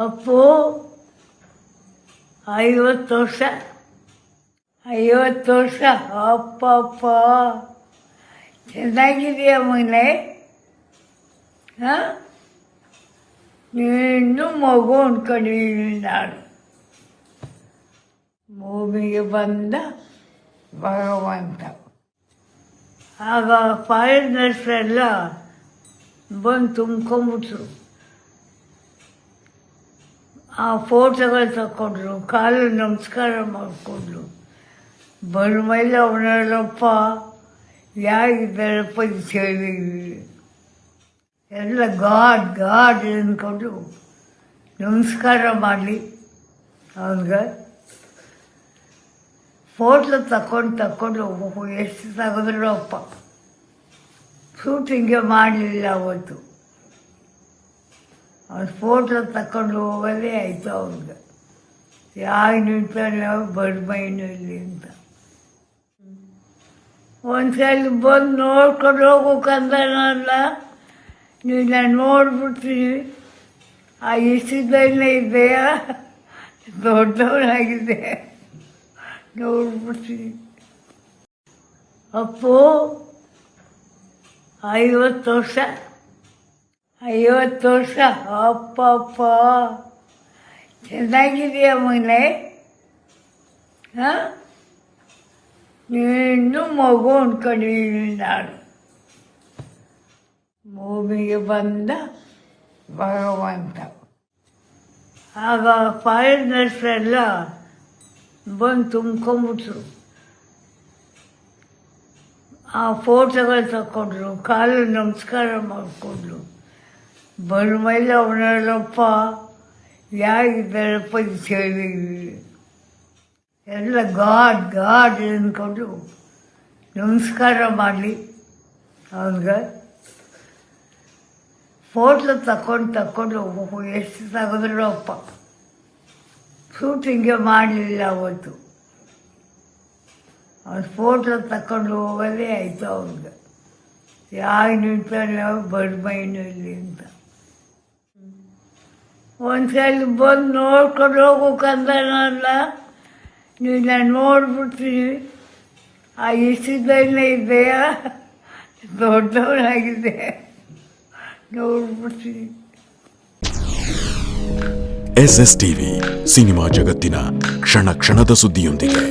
ಅಪ್ಪು, ಐವತ್ತು ವರ್ಷ. ಐವತ್ತು ವರ್ಷ. ಅಪ್ಪ ಅಪ್ಪ ಚೆನ್ನಾಗಿದೆಯಾ ಮನೆ ಹಾಂ? ನೀನು ಮಗು ಅಂದ್ಕೊಂಡಿದ್ದೀನಿ ನಾನು. ಭೂಮಿಗೆ ಬಂದ ಭಗವಂತ. ಆಗ ಫಾರಿನರ್ಸ್ ಎಲ್ಲ ಬಂದು ತುಂಬ್ಕೊಂಬಿಟ್ರು ಆ ಫೋಟೋಗಳು ತಗೊಂಡ್ರು ಕಾಲು ನಮಸ್ಕಾರ ಮಾಡಿಕೊಂಡ್ರು. ಬಂದ ಮೇಲೆ ಅವನಲ್ಲಪ್ಪ ಯಾರಿದ್ದಾರಪ್ಪ ಇದು ಸೇರಿದ್ವಿ ಎಲ್ಲ ಗಾಡ್ ಗಾಡ್ ಅಂದ್ಕೊಂಡು ನಮಸ್ಕಾರ ಮಾಡಲಿ ಅವನಿಗೆ. ಫೋಟೋ ತಕೊಂಡು ಓಹೋ, ಎಷ್ಟು ತೆಗೆದ್ರು ಅಪ್ಪ ಶೂಟಿಂಗೇ ಮಾಡಲಿಲ್ಲ ಅವತ್ತು. ಅವ್ನ ಫೋಟೋ ತಕೊಂಡು ಹೋಗೋದೇ ಆಯಿತು ಅವ್ರಿಗೆ ಯಾರು ನಿಂತಾನೆ ಇಲ್ಲಿ ಅಂತ. ಒಂದ್ಸಲ ಬಂದು ನೋಡ್ಕೊಂಡು ಹೋಗ್ಬೇಕಂದನಲ್ಲ ನೀನು ನೋಡ್ಬಿಡ್ತೀನಿ. ಆ ಇಷ್ಟದಲ್ಲೇ ಇದೆಯಾ? ದೊಡ್ಡವನಾಗಿದೆ. ನೋಡ್ಬಿಡ್ತೀನಿ. ಅಪ್ಪು, ಐವತ್ತು ವರ್ಷ. ಐವತ್ತು ವರ್ಷ. ಅಪ್ಪ ಅಪ್ಪ ಚೆನ್ನಾಗಿದೆಯಾ ಮನೆ ಹಾಂ? ನೀನು ಮಗು ಅಂದ್ಕೊಂಡಿದ್ದೀನಿ ನಾನು. ಭೂಮಿಗೆ ಬಂದ ಭಗವಂತ. ಆಗ ಫಾರಿನರ್ಸ್ ಎಲ್ಲ ಬಂದು ತುಂಬ್ಕೊಂಬಿಟ್ರು ಆ ಫೋಟೋಗಳು ತಗೊಂಡ್ರು ಕಾಲು ನಮಸ್ಕಾರ ಮಾಡಿಕೊಂಡ್ರು. ಬಂದ ಮೇಲೆ ಅವನಲ್ಲಪ್ಪ, ಯಾರಿದ್ದಾರಪ್ಪ ಇದು ಸೇರಿದ್ವಿ ಎಲ್ಲ ಗಾಡ್ ಗಾಡ್ ಅಂದ್ಕೊಂಡು ನಮಸ್ಕಾರ ಮಾಡಲಿ. ಅವನಿಗೆ ಫೋಟೋ ತಕೊಂಡು ಹೋಗ್ಬೇಕು. ಎಷ್ಟು ತಗೋದ್ರು ಅಪ್ಪ. ಶೂಟಿಂಗೇ ಮಾಡಲಿಲ್ಲ ಅವತ್ತು. ಅವ್ನು ಫೋಟೋ ತಕೊಂಡು ಹೋಗೋದೇ ಆಯಿತು ಅವ್ನಿಗೆ. ಯಾರು ನಿಂತಾನೆ ಬರ್ಮೈನಲ್ಲಿ ಅಂತ. ಒಂದ್ಸಲ ಬಂದು ನೋಡ್ಕೊಂಡು ಹೋಗೋಕ್ಕಂದನಲ್ಲ ನೀವು ನಾನು ನೋಡ್ಬಿಡ್ತೀನಿ. ಆ ಇಷ್ಟದಲ್ಲೇ ಇದೆಯಾ ದೊಡ್ಡವನಾಗಿದೆ ನೋಡ್ಬಿಡ್ತೀನಿ. ಎಸ್ ಎಸ್ ಟಿವಿ ಸಿನಿಮಾ ಜಗತ್ತಿನ ಕ್ಷಣ ಕ್ಷಣದ ಸುದ್ದಿಯೊಂದಿಗೆ.